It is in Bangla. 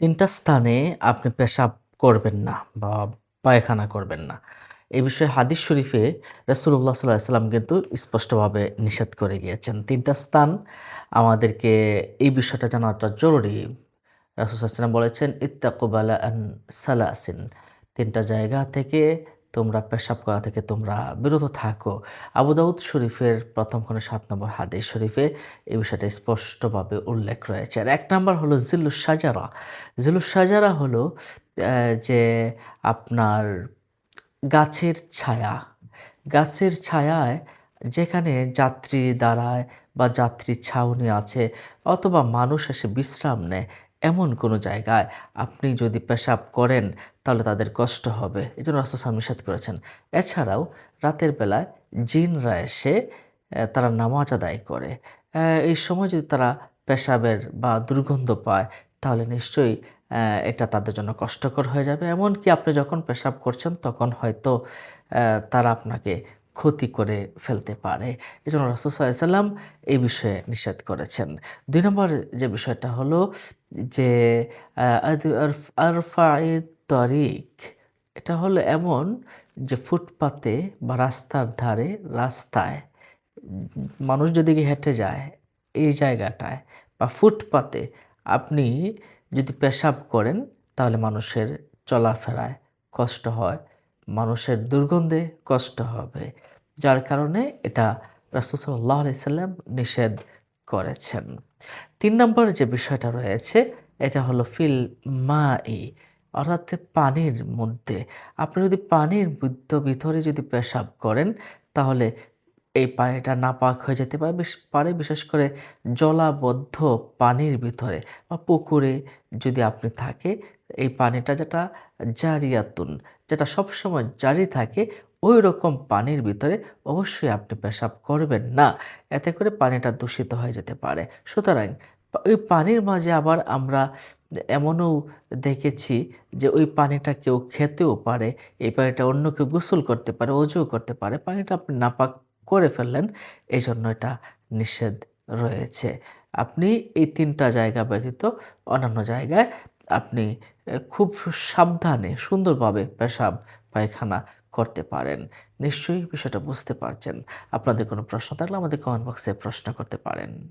তিনটা স্থানে আপনি পেশাব করবেন না বা পায়খানা করবেন না। এ বিষয়ে হাদিস শরীফে রসুল্লাহ সাল্লাম কিন্তু স্পষ্টভাবে নিষেধ করে গিয়েছেন। তিনটা স্থান আমাদেরকে এই বিষয়টা জানাটা জরুরি। রাসূল সাল্লাম বলেছেন, ইত্তাকুবালা সালাসিন" ৩ টা জায়গা থেকে তোমরা পেশাব করা থেকে তোমরা বিরত থাকো। আবু দাউদ শরীফের ১ম খণ্ডের ৭ নম্বর হাদিস শরীফে এই বিষয়টা স্পষ্টভাবে উল্লেখ রয়েছে। আর এক নম্বর হলো জিল্লুস সাজারা জিল্লুস সাজারা হলো যে আপনার গাছের ছায়া। গাছের ছায়ায় যেখানে যাত্রী দাঁড়ায় বা যাত্রী ছাউনি আছে অথবা মানুষ এসে বিশ্রাম নেয়, এমন কোনো জায়গায় আপনি যদি পেশাব করেন, তাহলে তাদের কষ্ট হবে। এজন্য রাসূল সাল্লাল্লাহু নিষেধ করেছেন। এছাড়াও রাতের বেলায় জিনরা এসে তারা নামাজ আদায় করে। এই সময় যদি তারা পেশাবের বা দুর্গন্ধ পায়, তাহলে নিশ্চয়ই এটা তাদের জন্য কষ্টকর হয়ে যাবে। এমনকি আপনি যখন পেশাব করছেন, তখন হয়তো তারা আপনাকে ক্ষতি করে ফেলতে পারে। রাসূল সাল্লাল্লাহু আলাইহি এই বিষয়ে নিষেধ করেছেন। দুই নম্বর যে বিষয়টা হলো যে তরিক, এটা হলো এমন যে ফুটপাতে বা রাস্তার ধারে, রাস্তায় মানুষ যদি হেঁটে যায় এই জায়গাটায় বা ফুটপাতে আপনি যদি পেশাব করেন, তাহলে মানুষের চলাফেরায় কষ্ট হয়। মানুষের দুর্গন্ধে কষ্ট হবে। যার কারণে এটা রাসূল সাল্লাল্লাহু আলাইহি সাল্লাম নিষেধ করেছেন। তিন নম্বর যে বিষয়টা রয়েছে, এটা হলো ফিল মাই, অর্থাৎ পানির মধ্যে। আপনি যদি পানির ভিত ভিতরে যদি পেশাব করেন, তাহলে এই পানিটা নাপাক হয়ে যেতে পারে পারে বিশেষ করে জলাবদ্ধ পানির ভিতরে বা পুকুরে যদি আপনি থাকে, এই পানিটা যেটা জারিয়াতুন যেটা সবসময় জারি থাকে ওই রকম পানির ভিতরে অবশ্যই আপনি পেশাব করবেন না। এতে করে পানিটা দূষিত হয়ে যেতে পারে। সুতরাং ওই পানির মাঝে আবার আমরা এমনও দেখেছি যে ওই পানিটা কেউ খেতেও পারে। এই পানিটা অন্য কেউ গোসল করতে পারে, অজুও করতে পারে। পানিটা আপনি নাপাক করে ফেললেন। এই জন্য এটা নিষেধ রয়েছে। আপনি এই তিনটা জায়গা ব্যতীত অন্যান্য জায়গায় আপনি খুব সাবধানে, সুন্দরভাবে পেশাব পায়খানা করতে পারেন। নিশ্চয়ই বিষয়টা বুঝতে পারছেন। আপনাদের কোনো প্রশ্ন থাকলে আমাদের কমেন্ট বক্সে প্রশ্ন করতে পারেন।